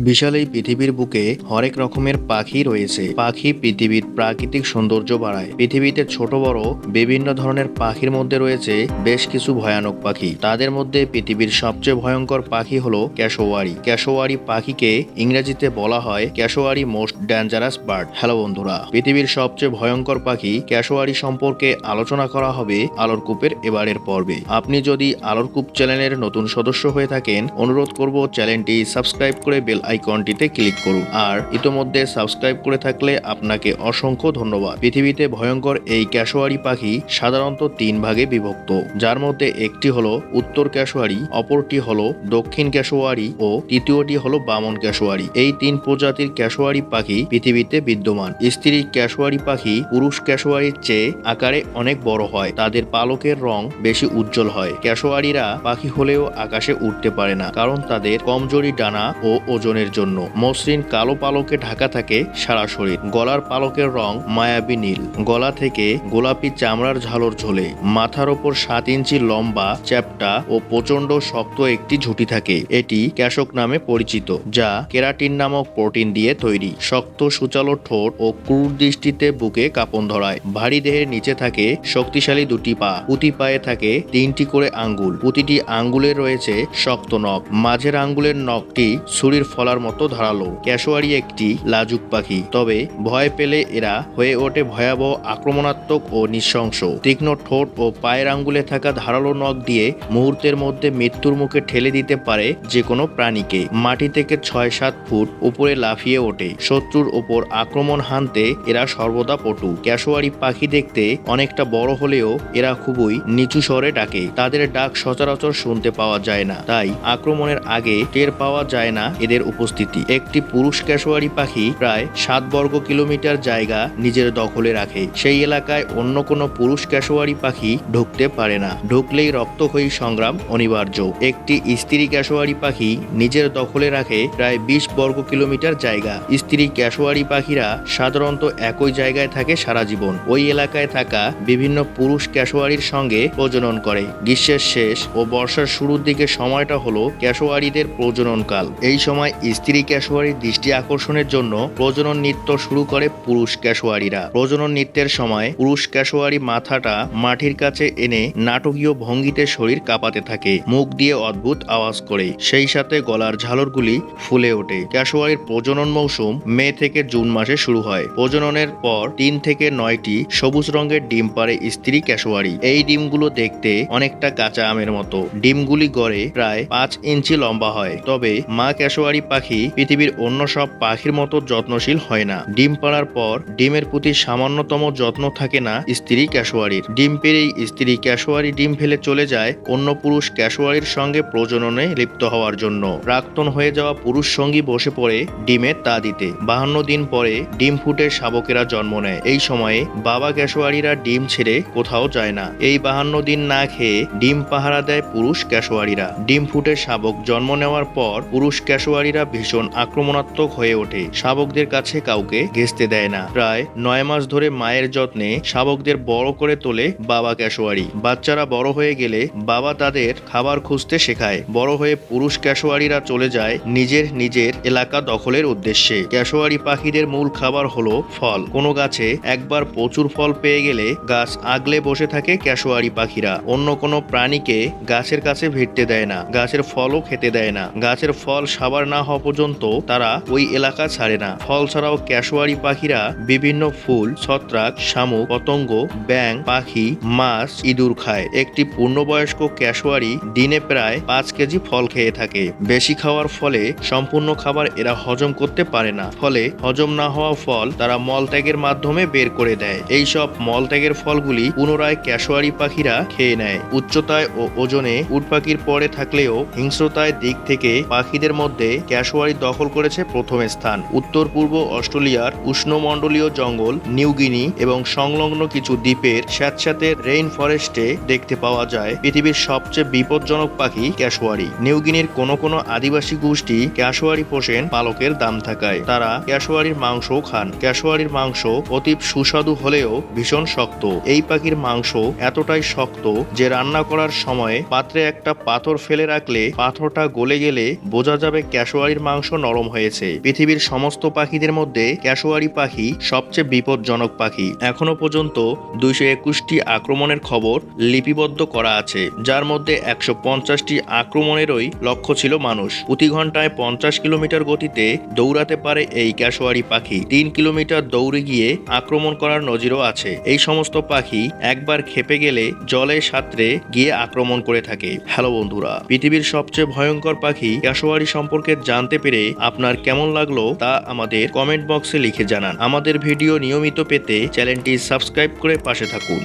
বিশাল এই পৃথিবীর বুকে হরেক রকমের পাখি রয়েছে। পাখি পৃথিবীর প্রাকৃতিক সৌন্দর্য বাড়ায়। পৃথিবীতে ছোট, বড়, বিভিন্ন ধরনের পাখির মধ্যে রয়েছে বেশ কিছু ভয়ানক পাখি। তাদের মধ্যে পৃথিবীর সবচেয়ে ভয়ঙ্কর পাখি হলো ক্যাশোয়ারি। ক্যাশোয়ারি পাখিকে ইংরেজিতে বলা হয় cassowary most dangerous bird. Hello বন্ধুরা, পৃথিবীর সবচেয়ে ভয়ঙ্কর পাখি ক্যাশোয়ারি সম্পর্কে আলোচনা করা হবে আলোর কূপের এবারের পর্বে। আপনি যদি আলোর কূপ চ্যানেলের নতুন সদস্য হয়ে থাকেন, অনুরোধ করব চ্যানেলটি সাবস্ক্রাইব করে বেল আইকনটিতে ক্লিক করুন। আর ইতোমধ্যে সাবস্ক্রাইব করে থাকলে আপনাকে অসংখ্য ধন্যবাদ। পৃথিবীতে ভয়ঙ্কর এই ক্যাশোয়ারি পাখি সাধারণত তিন ভাগে বিভক্ত। যার মধ্যে একটি হলো উত্তর ক্যাশোয়ারি অপরটি হলো দক্ষিণ ক্যাশোয়ারি ও তৃতীয়টি হলো বামন ক্যাশোয়ারি এই তিন প্রজাতির ক্যাশোয়ারি পাখি পৃথিবীতে বিদ্যমান। স্ত্রী ক্যাশোয়ারি পাখি পুরুষ ক্যাশোয়ারির চেয়ে আকারে অনেক বড় হয়। তাদের পালকের রং বেশি উজ্জ্বল হয়। ক্যাশোয়ারিরা পাখি হলেও আকাশে উঠতে পারে না, কারণ তাদের কমজোরি ডানা ও ওজনের জন্য। মসৃণ কালো পালকে ঢাকা থাকে সারা শরীর। গলার পালকের রং মায়াবী নীল। গলা থেকে গোলাপি চামড়ার ঝালর ঝোলে। মাথার ওপর সাত ইঞ্চি লম্বা চ্যাপ্টা ও প্রচণ্ড শক্ত একটি ঝুঁটি থাকে। এটি ক্যাশক নামে পরিচিত, যা কেরাটিন নামক প্রোটিন দিয়ে তৈরি। শক্ত সুচালো ঠোঁট ও ক্রুর দৃষ্টিতে বুকে কাঁপন ধরায়। ভারী দেহের নিচে থাকে শক্তিশালী দুটি পা। পুঁতি পায়ে থাকে তিনটি করে আঙ্গুল। প্রতিটি আঙ্গুলে রয়েছে শক্ত নখ। মাঝের আঙ্গুলের নখটি ছুরির ফলার মতো ধারালো। ক্যাশোয়ারি একটি লাজুক পাখি। তবে ভয় পেলে এরা হয়ে ওঠে ভয়াবহ, আক্রমণাত্মক ও নৃশংস। তীক্ষ্ণ ঠোঁট ও পায়ের আঙ্গুলে থাকা ধারালো নখ দিয়ে মুহূর্তের মধ্যে মৃত্যুর মুখে ঠেলে দিতে পারে যে কোনো প্রাণীকে। মাটি থেকে ছয় সাত ফুট উপরে লাফিয়ে ওঠে। শত্রুর ওপর আক্রমণ হানতে এরা সর্বদা পটু। ক্যাশোয়ারি পাখি দেখতে অনেকটা বড় হলেও এরা খুবই নিচু স্বরে ডাকে। তাদের ডাক সচরাচর শুনতে পাওয়া যায় না। তাই আক্রমণের আগে টের পাওয়া যায় না এদের উপস্থিতি। একটি পুরুষ ক্যাশোয়ারি পাখি প্রায় সাত বর্গ কিলোমিটার জায়গা নিজের দখলে রাখে। সেই এলাকায় অন্য কোনো পুরুষ ক্যাশোয়ারি পাখি ঢুকতে পারে না। ঢুকলেই রক্তক্ষয়ী সংগ্রাম অনিবার্য। একটি স্ত্রী ক্যাশোয়ারি পাখি নিজের দখলে রাখে প্রায় বিশ বর্গ কিলোমিটার জায়গা। স্ত্রী ক্যাশোয়ারি পাখিরা সাধারণত একই জায়গায় থাকে সারা জীবন। ওই এলাকায় থাকা বিভিন্ন পুরুষ ক্যাশোয়ারির সঙ্গে প্রজনন করে। গ্রীষ্মের শেষ ও বর্ষার শুরুর দিকে সময়টা হলো ক্যাশোয়ারিদের প্রজননকাল। এই সময় স্ত্রী ক্যাশোয়ারির দৃষ্টি আকর্ষণের জন্য প্রজনন নৃত্য শুরু করে পুরুষ ক্যাশোয়ারিরা প্রজনন নৃত্যের সময় পুরুষ ক্যাশোয়ারি মাথাটা মাটির কাছে এনে নাটকীয় ভঙ্গিতে শরীর কাঁপাতে থাকে, মুখ দিয়ে অদ্ভুত আওয়াজ করে, সেই সাথে গলার ঝালরগুলি ফুলে ওঠে। ক্যাশোয়ারির প্রজনন মৌসুম মে থেকে জুন মাসে শুরু হয়। প্রজননের পর তিন থেকে নয়টি সবুজ রঙের ডিম পারে স্ত্রী ক্যাশোয়ারি এই ডিমগুলো দেখতে অনেকটা কাঁচা আমের মতো। ডিমগুলি গড়ে প্রায় পাঁচ ইঞ্চি লম্বা হয়। তবে মা ক্যাশোয়ারি পাখি পৃথিবীর অন্য সব পাখির মতো যত্নশীল হয় না। ডিম পাড়ার পর ডিমের প্রতি সামান্যতম যত্ন থাকে না স্ত্রী ক্যাশোয়ারির ডিম পেরেই স্ত্রী ক্যাশোয়ারি ডিম ফেলে চলে যায় অন্য পুরুষ ক্যাশোয়ারির সঙ্গে প্রজননে লিপ্ত হওয়ার জন্য। প্রাক্তন হয়ে যাওয়া পুরুষ সঙ্গী বসে পড়ে ডিমে তা দিতে। বাহান্ন দিন পরে ডিম ফুটে শাবকেরা জন্ম নেয়। এই সময়ে বাবা ক্যাশোয়ারিরা ডিম ছেড়ে কোথাও যায় না। এই বাহান্ন দিন না খেয়ে ডিম পাহারা দেয় পুরুষ ক্যাশোয়ারিরা ডিম ফুটে শাবক জন্ম নেওয়ার পর পুরুষ ক্যাশোয়ারিরা ভীষণ আক্রমণাত্মক হয়ে ওঠে। শাবকদের কাছে কাউকে ঘেঁচতে দেয় না। প্রায় নয় মাস ধরে মায়ের যত্নে শাবকদের বড় করে তোলে বাবা ক্যাশোয়ারি। বাচ্চারা বড় হয়ে গেলে বাবা তাদের খাবার খুঁজতে শেখায়। বড় হয়ে পুরুষ ক্যাশোয়ারিরা চলে যায় নিজের নিজের এলাকা দখলের উদ্দেশ্যে। ক্যাশোয়ারি পাখিদের মূল খাবার হলো ফল। কোনো গাছে একবার প্রচুর ফল পেয়ে গেলে গাছ আগলে বসে থাকে ক্যাশোয়ারি পাখিরা। অন্য কোনো প্রাণীকে গাছের কাছে ভিড়তে দেয় না। গাছের ফলও খেতে দেয় না। গাছের ফল সাবার না হওয়া পর্যন্ত তারা ওই এলাকা ছাড়ে না। ফল ছাড়াও ক্যাশোয়ারি পাখিরা বিভিন্ন ফুল, ছত্রাক, শামুক, পতঙ্গ ব্যাং পাখি, মাছ, ইঁদুর খায়। একটি পূর্ণবয়স্ক ক্যাশোয়ারি দিনে প্রায় পাঁচ কেজি ফল খেয়ে থাকে। বেশি খাওয়ার ফলে সম্পূর্ণ খাবার এরা হজম করতে পারে না। ফলে হজম না হওয়া ফল তারা মলত্যাগের মাধ্যমে বের করে দেয়। এই সব মলত্যাগের ফলগুলি পুনরায় ক্যাশোয়ারি পাখিরা খেয়ে নেয়। উচ্চতায় ও ওজনে উট পাখির পরে থাকলেও হিংস্রতায় দিক থেকে পাখিদের মধ্যে ক্যাশোয়ারি দখল করেছে প্রথম স্থান। উত্তর, পূর্ব অস্ট্রেলিয়ার উষ্ণমণ্ডলীয় জঙ্গল নিউগিনি এবং সংলগ্ন কিছু দ্বীপের স্যাঁতস্যাঁতে রেইন ফরেস্টে দেখতে পাওয়া যায় পৃথিবীর সবচেয়ে বিপজ্জনক পাখি ক্যাশোয়ারি নিউগিনির কোনো কোনো আদিবাসী গোষ্ঠী ক্যাশোয়ারি পোষেন পালকের দাম থাকায়। তারা ক্যাশোয়ারির মাংসও খান। ক্যাশোয়ারির মাংস অতি সুস্বাদু হলেও ভীষণ শক্ত। এই পাখির মাংস এতটাই শক্ত যে রান্না করার সময় পাত্রে একটা পাথর ফেলে রাখলে পাথরটা গলে গেলে বোঝা যাবে ক্যাশোয়ারি ক্যাশোয়ারির মাংস নরম হয়েছে। পৃথিবীর সমস্ত পাখিদের মধ্যে ক্যাশোয়ারি পাখি সবচেয়ে বিপজ্জনক পাখি। এখনও পর্যন্ত দুইশো একুশটি আক্রমণের খবর লিপিবদ্ধ করা আছে, যার মধ্যে একশো পঞ্চাশটি আক্রমণেরই লক্ষ্য ছিল মানুষ। প্রতি ঘন্টায় পঞ্চাশ কিলোমিটার গতিতে দৌড়াতে পারে এই ক্যাশোয়ারি পাখি। তিন কিলোমিটার দৌড়ে গিয়ে আক্রমণ করার নজিরও আছে। এই সমস্ত পাখি একবার খেপে গেলে জলে সাঁতরে গিয়ে আক্রমণ করে থাকে। হ্যালো বন্ধুরা, পৃথিবীর সবচেয়ে ভয়ঙ্কর পাখি ক্যাশোয়ারি সম্পর্কে জানতে পেরে আপনার কেমন লাগল তা আমাদের কমেন্ট বক্সে লিখে জানান। আমাদের ভিডিও নিয়মিত পেতে চ্যানেলটি সাবস্ক্রাইব করে পাশে থাকুন।